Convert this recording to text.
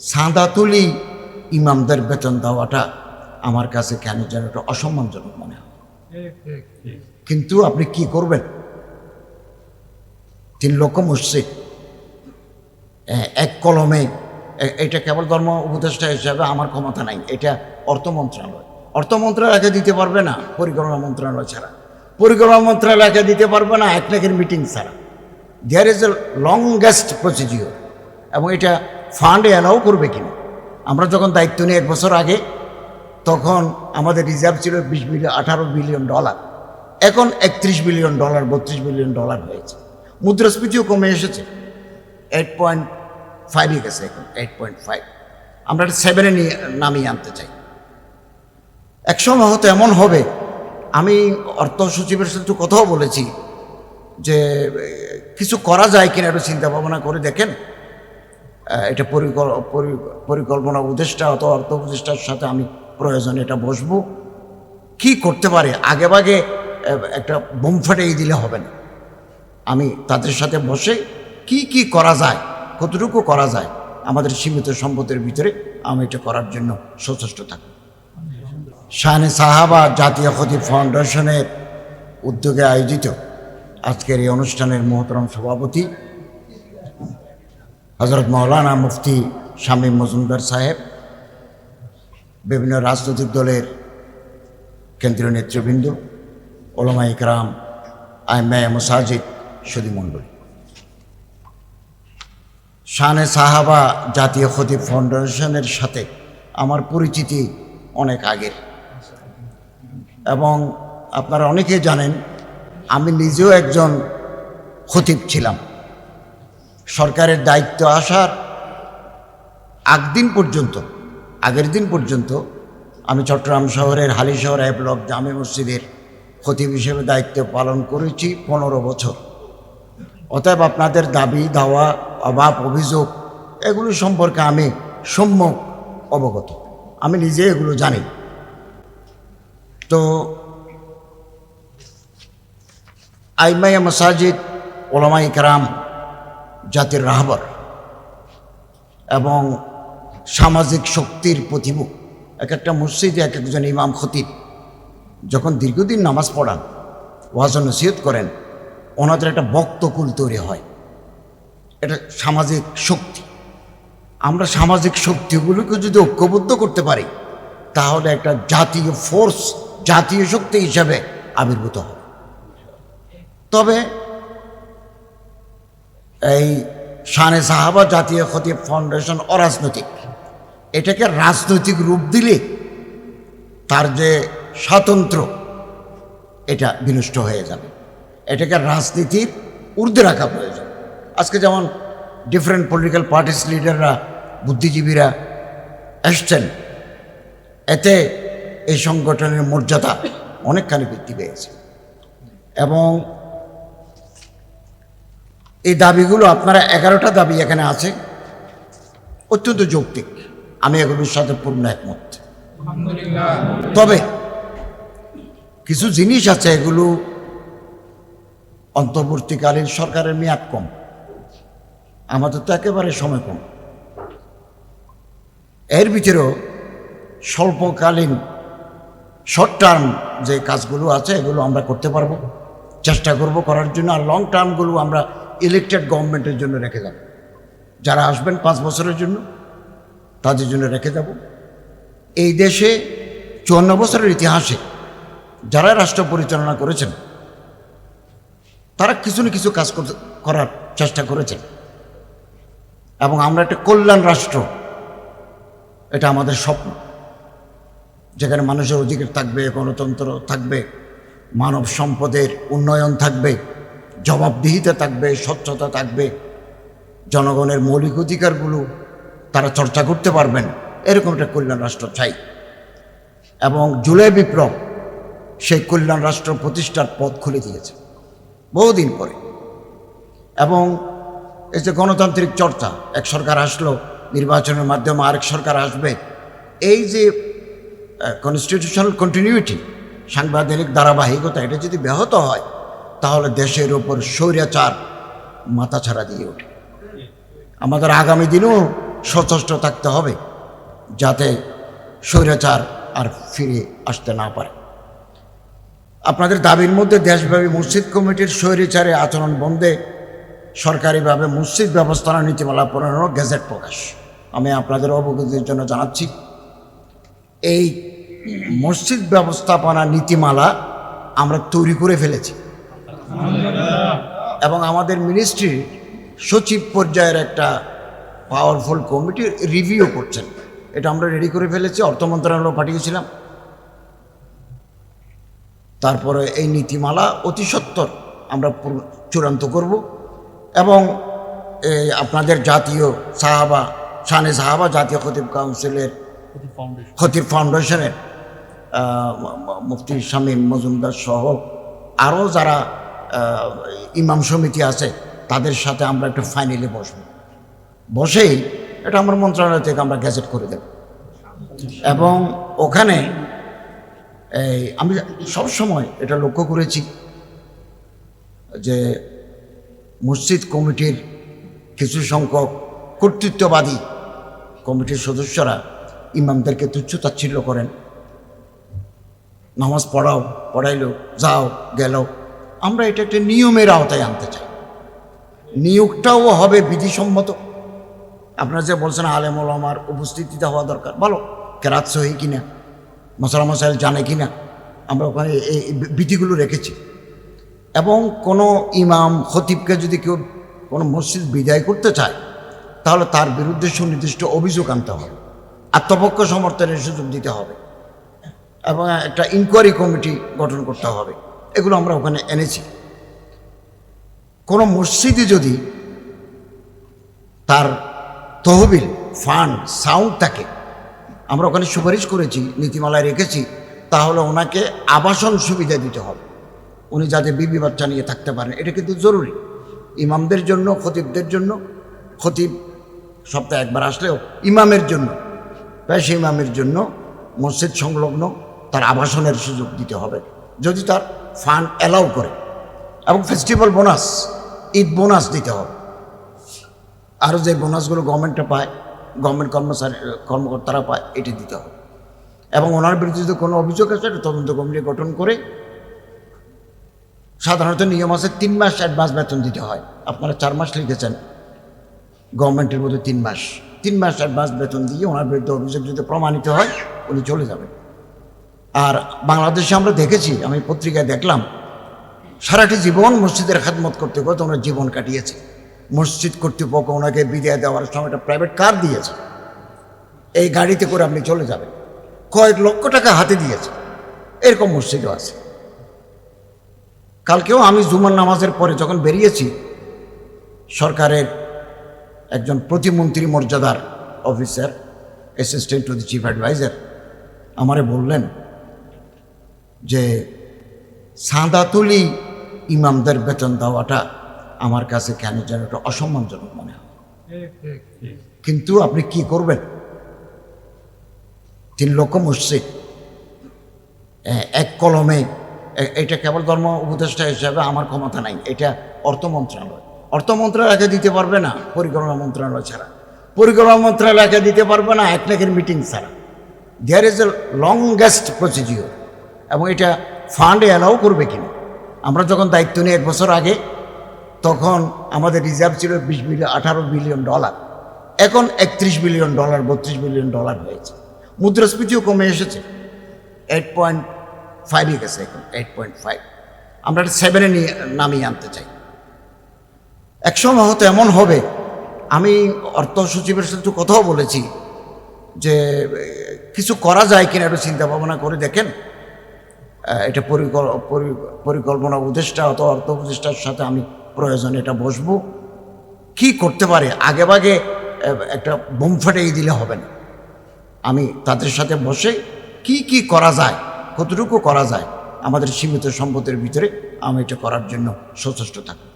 সাদা তুলি ইমামদের বেতন দেওয়াটা আমার কাছে কেন যেন একটা অসম্মানজনক মনে হয়। কিন্তু আপনি কি করবেন? তিন লক্ষ মসজিদ। এক কলমে এটা কেবল ধর্ম উপদেষ্টা হিসাবে আমার ক্ষমতা নাই, এটা অর্থ মন্ত্রণালয়। অর্থ মন্ত্রণালয়কে দিতে পারবে না পরিকল্পনা মন্ত্রণালয় ছাড়া। পরিকল্পনা মন্ত্রণালয়কে দিতে পারবে না, এক লাখের মিটিং ছাড়া। There is a longest procedure এবং এটা ফান্ড অ্যালাউ করবে কিনা? আমরা যখন দায়িত্ব নিই এক বছর আগে, তখন আমাদের রিজার্ভ ছিল বিশ বিলিয়ন, আঠারো বিলিয়ন ডলার। এখন একত্রিশ বিলিয়ন ডলার, বত্রিশ বিলিয়ন ডলার হয়েছে। মুদ্রাস্ফীতিও কমে এসেছে। এইট পয়েন্ট ফাইভে গেছে এখন এইট পয়েন্ট ফাইভ আমরা এটা সেভেনে নিয়ে, নামিয়ে আনতে চাই। একসময় হয়তো এমন হবে। আমি অর্থ সচিবের সাথে কথাও বলেছি যে, কিছু করা যায় কিনা একটু চিন্তা ভাবনা করে দেখেন। এটা পরিকল- পরি- পরিকল্পনা উপদেষ্টা অথবা অর্থ উপদেষ্টার সাথে আমি প্রয়োজনে এটা বসবো। কি করতে পারে? আগে ভাগে একটা বোম ফাটিয়ে দিলে হবে না। আমি তাদের সাথে বসে কি কি করা যায়, কতটুকু করা যায়, আমাদের সীমিত সম্পদের ভিতরে আমি এটা করার জন্য সচেষ্ট থাকব। শাহানে সাহাবা জাতীয় ক্ষতি ফাউন্ডেশনের উদ্যোগে আয়োজিত আজকের এই অনুষ্ঠানের মহতরম সভাপতি হজরত মৌলানা মুফতি শামীম মজুমদার সাহেব, বিভিন্ন রাজনৈতিক দলের কেন্দ্রীয় নেতৃবৃন্দ ওলামা ইকরাম আইমায় মসাজিদ, সুদী মণ্ডলী। শানে সাহাবা জাতীয় খতিব ফাউন্ডেশনের সাথে আমার পরিচিতি অনেক আগের। এবং আপনারা অনেকেই জানেন, আমি নিজেও একজন খতিব ছিলাম। সরকারের দায়িত্ব আসার আগদিন পর্যন্ত, আগের দিন পর্যন্ত আমি চট্টগ্রাম শহরের, হালি শহর এক ব্লক জামে মসজিদের খতিব হিসেবে দায়িত্ব পালন করেছি পনেরো বছর। অতএব আপনাদের দাবি, দাওয়া, অভাব, অভিযোগ এগুলো সম্পর্কে আমি সম্যক অবগত। আমি নিজে এগুলো জানি। তো আইমাইয়া মসাজিদ ওলামাই কারাম জাতির রাহবর এবং সামাজিক শক্তির প্রতিভু এক একটা মসজিদে এক একজন ইমাম খতিব যখন দীর্ঘদিন নামাজ পড়ান, ওয়াজ নসিহত করেন, ওনাদের একটা বক্তকুল তৈরি হয়। এটা সামাজিক শক্তি। আমরা সামাজিক শক্তিগুলোকে যদি ঐক্যবদ্ধ করতে পারি, তাহলে একটা জাতীয় ফোর্স জাতীয় শক্তি হিসাবে আবির্ভূত হবে। তবে এই শানে সাহাবা জাতীয় খতিব ফাউন্ডেশন অরাজনৈতিক। এটাকে রাজনৈতিক রূপ দিলে তার যে স্বাতন্ত্র, এটা বিনষ্ট হয়ে যাবে। এটাকে রাজনীতির ঊর্ধ্বে রাখা প্রয়োজন। আজকে যেমন ডিফারেন্ট পলিটিক্যাল পার্টিস লিডাররা বুদ্ধিজীবীরা এসছেন, এতে এই সংগঠনের মর্যাদা অনেকখানি বৃদ্ধি পেয়েছে। এবং এই দাবিগুলো আপনারা এগারোটা দাবি এখানে আছে। অত্যন্ত যৌক্তিক। আমি এগুলোর সাথে পূর্ণ একমত তবে কিছু জিনিস আছে এগুলো অন্তর্বর্তীকালীন সরকারের মেয়াদ কম। আমাদের তো একেবারে সময় কম। এর ভিতরেও স্বল্পকালীন শর্ট টার্ম যে কাজগুলো আছে এগুলো আমরা করতে পারব। চেষ্টা করব করার জন্য আর লং টার্মগুলো আমরা ইলেকটেড গভর্নমেন্টের জন্য রেখে যাব। যারা আসবেন পাঁচ বছরের জন্য, তাদের জন্য রেখে যাব। এই দেশে চুয়ান্ন বছরের ইতিহাসে যারা রাষ্ট্র পরিচালনা করেছেন, তারা কিছু না কিছু কাজ করার চেষ্টা করেছেন। এবং আমরা একটা কল্যাণ রাষ্ট্র, এটা আমাদের স্বপ্ন। যেখানে মানুষের অধিকার থাকবে, গণতন্ত্র থাকবে, মানব সম্পদের উন্নয়ন থাকবে জবাবদিহিতা থাকবে, স্বচ্ছতা থাকবে। জনগণের মৌলিক অধিকারগুলো তারা চর্চা করতে পারবেন। এরকম একটা কল্যাণ রাষ্ট্র চাই। এবং জুলাই বিপ্লব সেই কল্যাণ রাষ্ট্র প্রতিষ্ঠার পথ খুলে দিয়েছে, বহুদিন পরে। এবং এই যে গণতান্ত্রিক চর্চা, এক সরকার আসলো, নির্বাচনের মাধ্যমে আরেক সরকার আসবে, এই যে কনস্টিটিউশনাল কন্টিনিউটি সাংবিধানিক ধারাবাহিকতা, এটা যদি ব্যাহত হয় তাহলে দেশের ওপর স্বৈরাচার মাথা ছাড়া দিয়ে ওঠে। আমাদের আগামী দিনেও সচেষ্ট থাকতে হবে যাতে স্বৈরাচার আর ফিরে আসতে না পারে। আপনাদের দাবির মধ্যে দেশব্যাপী মসজিদ কমিটির স্বৈরাচারে আচরণ বন্ধে সরকারিভাবে মসজিদ ব্যবস্থাপনা নীতিমালা প্রণয়নের গেজেট প্রকাশ। আমি আপনাদের অবগতির জন্য জানাচ্ছি, এই মসজিদ ব্যবস্থাপনা নীতিমালা আমরা তৈরি করে ফেলেছি। এবং আমাদের মিনিস্ট্রি সচিব পর্যায়ের একটা পাওয়ারফুল কমিটি রিভিউ করছেন। এটা আমরা রেডি করে ফেলেছি অর্থ মন্ত্রণালয় পাঠিয়েছিলাম। তারপরে এই নীতিমালা অতি সত্বর আমরা চূড়ান্ত করব। এবং এই আপনাদের জাতীয় সাহাবা শানে সাহাবা জাতীয় খতিব কাউন্সিলের খতিব ফাউন্ডেশনের মুফতি শামীম মজুমদার সহ আরও যারা ইমাম সমিতি আছে, তাদের সাথে আমরা একটু ফাইনালি বসবো। বসেই এটা আমার মন্ত্রণালয় থেকে আমরা গ্যাজেট করে দেব। এবং ওখানে এই, আমি সব সময় এটা লক্ষ্য করেছি যে মসজিদ কমিটির কিছু সংখ্যক কর্তৃত্ববাদী কমিটির সদস্যরা ইমামদেরকে তুচ্ছ তাচ্ছিল্য করেন। নামাজ পড়াও, পড়াইলো, যাও, গেল। আমরা এটা একটা নিয়মের আওতায় আনতে চাই। নিয়োগটাও হবে বিধিসম্মত। আপনারা যে বলছেন আলেমুল আমার উপস্থিতিতে হওয়া দরকার, ভালো, কেরাত সহি কিনা, মশলা মশাইল জানে কিনা, আমরা ওখানে এই বিধিগুলো রেখেছি। এবং কোনো ইমাম খতিবকে যদি কেউ কোনো মসজিদ বিদায় করতে চায়, তাহলে তার বিরুদ্ধে সুনির্দিষ্ট অভিযোগ আনতে হবে। আত্মপক্ষ সমর্থনের সুযোগ দিতে হবে। এবং একটা ইনকোয়ারি কমিটি গঠন করতে হবে। এগুলো আমরা ওখানে এনেছি। কোনো মসজিদে যদি তার তহবিল ফান্ড সাউন্ড থাকে, আমরা ওখানে সুপারিশ করেছি, নীতিমালায় রেখেছি, তাহলে ওনাকে আবাসন সুবিধা দিতে হবে। উনি যাতে বিবি বাচ্চা নিয়ে থাকতে পারেন, এটা কিন্তু জরুরি। ইমামদের জন্য, খতিবদের জন্য, খতিব সপ্তাহে একবার আসলেও ইমামের জন্য, পেশ ইমামের জন্য মসজিদ সংলগ্ন তার আবাসনের সুযোগ দিতে হবে। যদি তার ফান্ড অ্যালাউ করে। এবং ফেস্টিভ্যাল বোনাস, ঈদ বোনাস দিতে হবে। আরও যে বোনাসগুলো গভর্নমেন্টে পায় গভর্নমেন্ট কর্মচারী, কর্মকর্তারা পায়, এটি দিতে হবে। এবং ওনার বিরুদ্ধে যদি কোনো অভিযোগ আছে তদন্ত কমিটি গঠন করে সাধারণত নিয়ম আছে তিন মাস অ্যাডভান্স বেতন দিতে হয়। আপনারা চার মাস লিখেছেন গভর্নমেন্টের মধ্যে তিন মাস। তিন মাস অ্যাডভান্স বেতন দিয়ে ওনার বিরুদ্ধে অভিযোগ যদি প্রমাণিত হয়, উনি চলে যাবেন। আর বাংলাদেশে আমরা দেখেছি, আমি পত্রিকায় দেখলাম, সারাটি জীবন মসজিদের খাদমত করতে করতে ওনার জীবন কাটিয়েছে। মসজিদ কর্তৃপক্ষ ওনাকে বিদায় দেওয়ার সময় একটা প্রাইভেট কার দিয়েছে। এই গাড়িতে করে আপনি চলে যাবেন। কয়েক লক্ষ টাকা হাতে দিয়েছে। এরকম মসজিদও আছে। কালকেও আমি জুমার নামাজের পরে যখন বেরিয়েছি, সরকারের একজন প্রতিমন্ত্রী মর্যাদার officer assistant to the chief adviser আমারে বললেন যে সাদাতুলি ইমামদের বেতন দেওয়াটা আমার কাছে কেন যেন একটা অসম্মানজনক মনে হয়। কিন্তু আপনি কি করবেন? তিন লক্ষ মসজিদ। এক কলমে এটা কেবল ধর্ম উপদেষ্টা হিসাবে আমার ক্ষমতা নাই, এটা অর্থ মন্ত্রণালয়। অর্থ মন্ত্রণালয়কে দিতে পারবে না, পরিকল্পনা মন্ত্রণালয় ছাড়া। পরিকল্পনা মন্ত্রণালয়কে দিতে পারবে না, এক লাখের মিটিং ছাড়া। There is a longest procedure এবং এটা ফান্ডে অ্যালাউ করবে কিনা? আমরা যখন দায়িত্ব নিই এক বছর আগে, তখন আমাদের রিজার্ভ ছিল বিশ বিলিয়ন, আঠারো বিলিয়ন ডলার এখন একত্রিশ বিলিয়ন ডলার বত্রিশ বিলিয়ন ডলার হয়েছে। মুদ্রাস্ফীতিও কমে এসেছে। এইট পয়েন্ট ফাইভে গেছে এখন এইট পয়েন্ট ফাইভ আমরা এটা সেভেনে নিয়ে, নামিয়ে আনতে চাই। একসময় হয়তো এমন হবে, আমি অর্থ সচিবের সাথে কথাও বলেছি যে, কিছু করা যায় কিনা একটু চিন্তা ভাবনা করে দেখেন। এটা পরিকল- পরি- পরিকল্পনা উপদেষ্টা অথবা অর্থ উপদেষ্টার সাথে আমি প্রয়োজনে এটা বসবো। কি করতে পারে? আগে ভাগে একটা বোম ফাটিয়ে দিলে হবে না। আমি তাদের সাথে বসে কি কি করা যায়, কতটুকু করা যায়, আমাদের সীমিত সম্পদের ভিতরে আমি এটা করার জন্য সচেষ্ট থাকব।